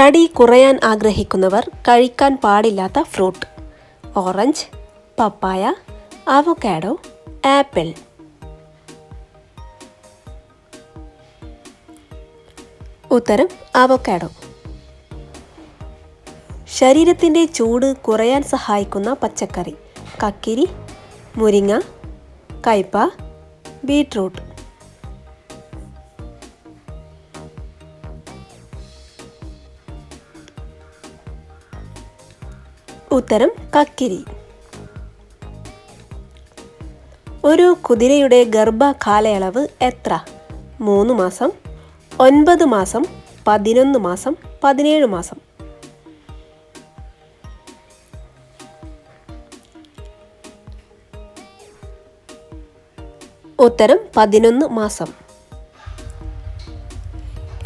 തടി കുറയാൻ ആഗ്രഹിക്കുന്നവർ കഴിക്കാൻ പാടില്ലാത്ത ഫ്രൂട്ട്. ഓറഞ്ച് പപ്പായ അവക്കാഡോ ആപ്പിൾ. ഉത്തരം അവക്കാഡോ. ശരീരത്തിന്റെ ചൂട് കുറയാൻ സഹായിക്കുന്ന പച്ചക്കറി. കക്കിരി മുരിങ്ങ കയ്പ ബീട്രൂട്ട്. ഉത്തരം കക്കിരി. ഒരു കുതിരയുടെ ഗർഭ കാലയളവ് എത്ര? മൂന്ന് മാസം ഒൻപത് മാസം പതിനൊന്ന് മാസം പതിനേഴ് മാസം. ഉത്തരം പതിനൊന്ന് മാസം.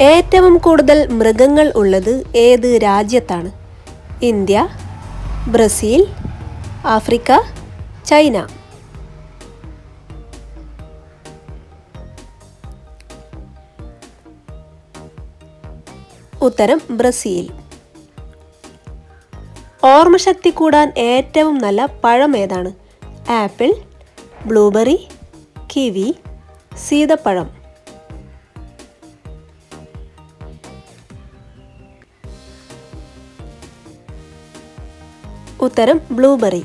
ഏറ്റവും കൂടുതൽ മൃഗങ്ങൾ ഉള്ളത് ഏത് രാജ്യത്താണ്? India Brazil Africa China. ഉത്തരം ബ്രസീൽ. ഓർമ്മശക്തി കൂടാൻ ഏറ്റവും നല്ല പഴം ഏതാണ്? ആപ്പിൾ ബ്ലൂബെറി കിവി സീതപ്പഴം. ഉത്തരം ബ്ലൂബെറി.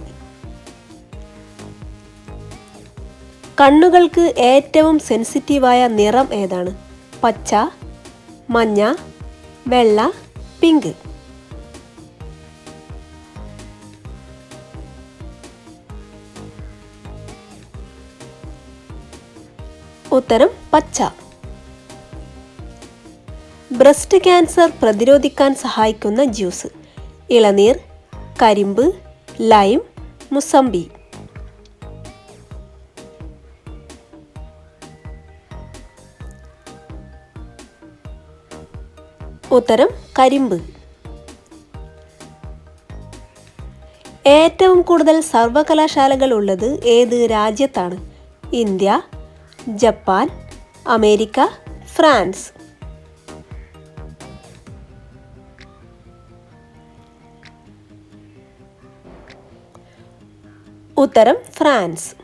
കണ്ണുകൾക്ക് ഏറ്റവും സെൻസിറ്റീവായ നിറം ഏതാണ്? പച്ച മഞ്ഞ വെള്ള പിങ്ക്. ഉത്തരം പച്ച. ബ്രസ്റ്റ് ക്യാൻസർ പ്രതിരോധിക്കാൻ സഹായിക്കുന്ന ജ്യൂസ്. ഇളനീർ കരിമ്പ് ലൈം മുസംബി ഉത്തരം കരിമ്പ്. ഏറ്റവും കൂടുതൽ സർവകലാശാലകൾ ഉള്ളത് ഏത് രാജ്യത്താണ്? India Japan America France. ഉത്തരം ഫ്രാൻസ്.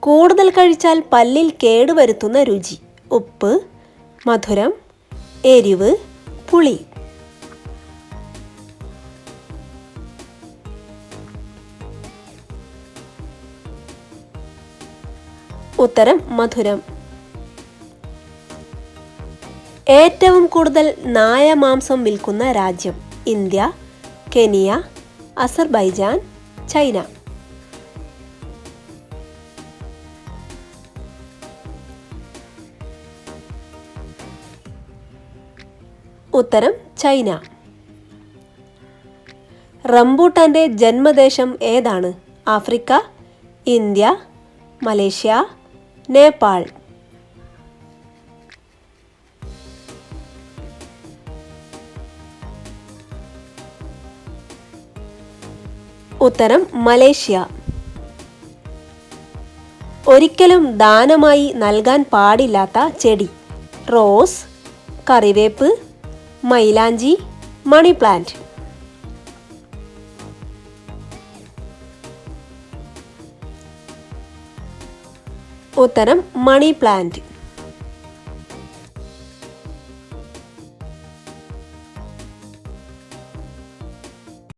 കൂടുതൽ കഴിച്ചാൽ പല്ലിൽ കേടുവരുത്തുന്ന രുചി. ഉപ്പ് മധുരം എരിവ് പുളി. ഉത്തരം മധുരം. ഏറ്റവും കൂടുതൽ നായ മാംസം വിൽക്കുന്ന രാജ്യം ഇന്ത്യ കെനിയ അസർബൈജാൻ ചൈന. ഉത്തരം ചൈന. റംബൂട്ടാന്റെ ജന്മദേശം ഏതാണ്? Africa India Malaysia Nepal. ഉത്തരം മലേഷ്യ. ഒരിക്കലും ദാനമായി നൽകാൻ പാടില്ലാത്ത ചെടി. റോസ് കറിവേപ്പ് മൈലാഞ്ചി മണി പ്ലാന്റ്. ഉത്തരം മണി പ്ലാന്റ്.